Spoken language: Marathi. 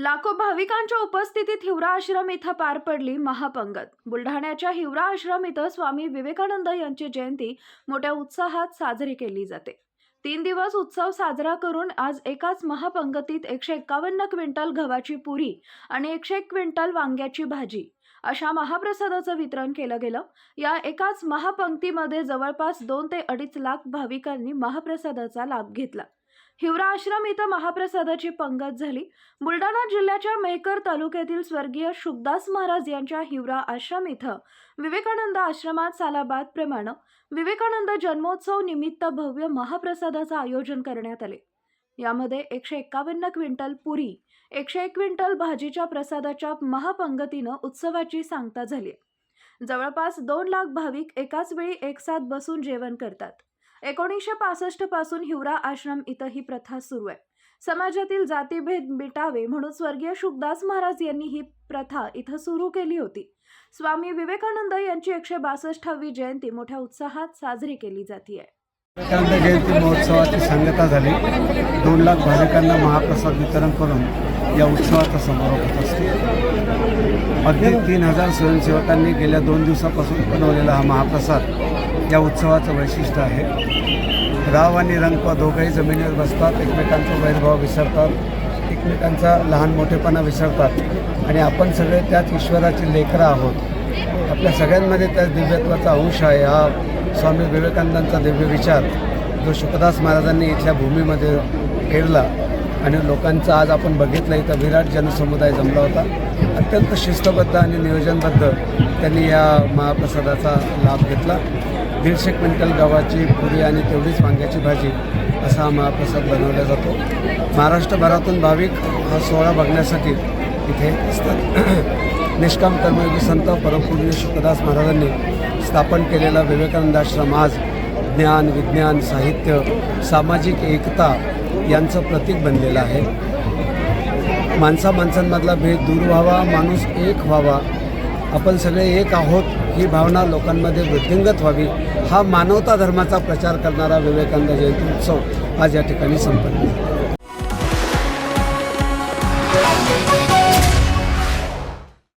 लाखो भाविकांच्या उपस्थितीत हिवरा आश्रम इथं पार पडली महापंगत. बुलढाण्याच्या हिवरा आश्रम इथं स्वामी विवेकानंद यांची जयंती मोठ्या उत्साहात साजरी केली जाते. तीन दिवस उत्सव साजरा करून आज एकाच महापंगतीत एकशे एकावन्न क्विंटल गव्हाची पुरी आणि एकशे एक क्विंटल वांग्याची भाजी अशा महाप्रसादाचं वितरण केलं गेलं. या एकाच महापंक्तीमध्ये जवळपास दोन ते अडीच लाख भाविकांनी महाप्रसादाचा लाभ घेतला. हिवरा आश्रम इथं महाप्रसादाची पंगत झाली. बुलढाणा जिल्ह्याच्या मेहकर तालुक्यातील स्वर्गीय शुभदास महाराज यांच्या हिवरा आश्रम इथं विवेकानंद आश्रमात सालाबाद प्रमाणे विवेकानंद जन्मोत्सव निमित्त भव्य महाप्रसादाचं आयोजन करण्यात आले. यामध्ये एकशे एकावन्न क्विंटल पुरी एकशे एक क्विंटल भाजीच्या प्रसादाच्या महापंगतीनं उत्सवाची सांगता झाली. जवळपास दोन लाख भाविक एकाच वेळी एकसाथ बसून जेवण करतात. एकोणीसशे पासष्टपासून हिवरा आश्रम इथं ही प्रथा सुरू आहे. समाजातील जातीभेद मिटावे म्हणून स्वर्गीय शुकदास महाराज यांनी ही प्रथा इथं सुरू केली होती. स्वामी विवेकानंद यांची एकशे बासष्टावी जयंती मोठ्या उत्साहात साजरी केली जाते विवेकानंद जयंती महोत्सवाची सांगता झाली. दोन लाख भाविकांना महाप्रसाद वितरण करून या उत्सवाचा समारोप होत असतो. अगदी तीन हजार स्वयंसेवकांनी गेल्या दोन दिवसापासून बनवलेला हा महाप्रसाद या उत्सवाचं वैशिष्ट्य आहे. राव आणि रंगपा दोघंही जमिनीवर बसतात एकमेकांचा वैरभाव विसरतात एकमेकांचा लहान मोठेपणा विसरतात आणि आपण सगळे त्याच ईश्वराची लेकरं आहोत. आपल्या सगळ्यांमध्ये त्या दिव्यत्वाचा अंश आहे हा स्वामी विवेकानंदांचा दिव्य विचार. जो शुकदास महाराजांनी इथल्या भूमीमध्ये पेरला आणि लोकांचा आज आपण बघितलं इथं विराट जनसमुदाय जमला होता. अत्यंत शिस्तबद्ध आणि नियोजनबद्ध त्यांनी या महाप्रसादाचा लाभ घेतला. दीडशे क्विंटल गव्हाची पुरी आणि तेवढीच वांग्याची भाजी असा हा महाप्रसाद बनवला जातो. महाराष्ट्रभरातून भाविक हा सोहळा बघण्यासाठी इथे असतात. निष्काम कर्मयोगी संत परमपूर्ण शुकदास महाराजांनी स्थापन केलेला विवेकानंद आश्रम आज ज्ञान विज्ञान साहित्य सामाजिक एकता यांचं प्रतीक बनलेलं आहे. माणसा माणसांमधला भेद दूर व्हावा माणूस एक व्हावा आपण सगळे एक आहोत ही भावना लोकांमध्ये वृद्धिंगत व्हावी हा मानवता धर्माचा प्रचार करणारा विवेकानंद जयंती उत्सव आज या ठिकाणी संपन्न झाला.